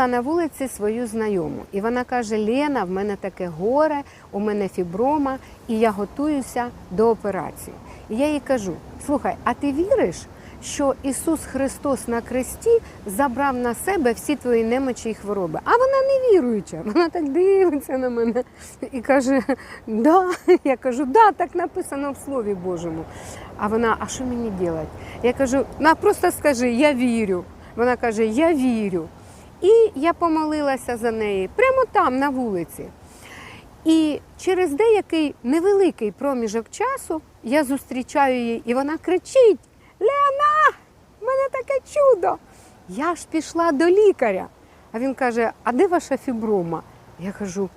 Зустріла на вулиці свою знайому, і вона каже: Лена, в мене таке горе, у мене фіброма, і я готуюся до операції. І я їй кажу: слухай, а ти віриш, що Ісус Христос на кресті забрав на себе всі твої немочі і хвороби? А вона не віруюча. Вона так дивиться на мене і каже: Да. Я кажу, да, так написано в Слові Божому. А вона, а що мені робити? Я кажу, на просто скажи, я вірю. Вона каже, я вірю. І я помолилася за неї прямо там, на вулиці. І через деякий невеликий проміжок часу я зустрічаю її, і вона кричить: Лена, в мене таке чудо! Я ж пішла до лікаря. А він каже: А де ваша фіброма? Я кажу,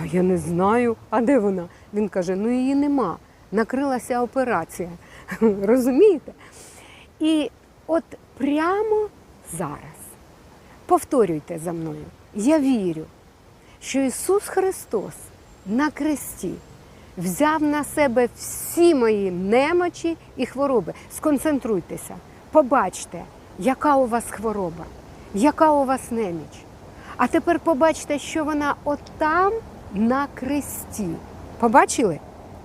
а я не знаю, а де вона? Він каже: ну її нема. Накрилася операція. Розумієте? І от прямо зараз повторюйте за мною: я вірю, що Ісус Христос на кресті взяв на себе всі мої немочі і хвороби. Сконцентруйтеся, побачте, яка у вас хвороба, яка у вас неміч. А тепер побачте, що вона отам на кресті. Побачили?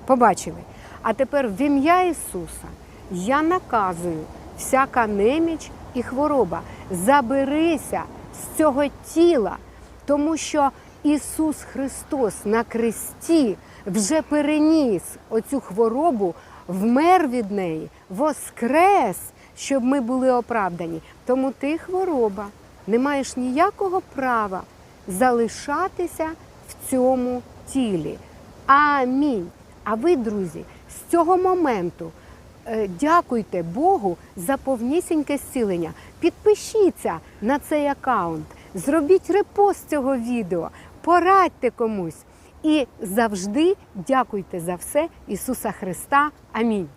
Побачили. А тепер в ім'я Ісуса я наказую всяка неміч і хвороба. Заберися з цього тіла, тому що Ісус Христос на кресті вже переніс оцю хворобу, вмер від неї, воскрес, щоб ми були оправдані. Тому ти хвороба, не маєш ніякого права залишатися в цьому тілі. Амінь. А ви, друзі, з цього моменту дякуйте Богу за повнісіньке зцілення. Підпишіться на цей аккаунт, зробіть репост цього відео, порадьте комусь і завжди дякуйте за все Ісуса Христа. Амінь.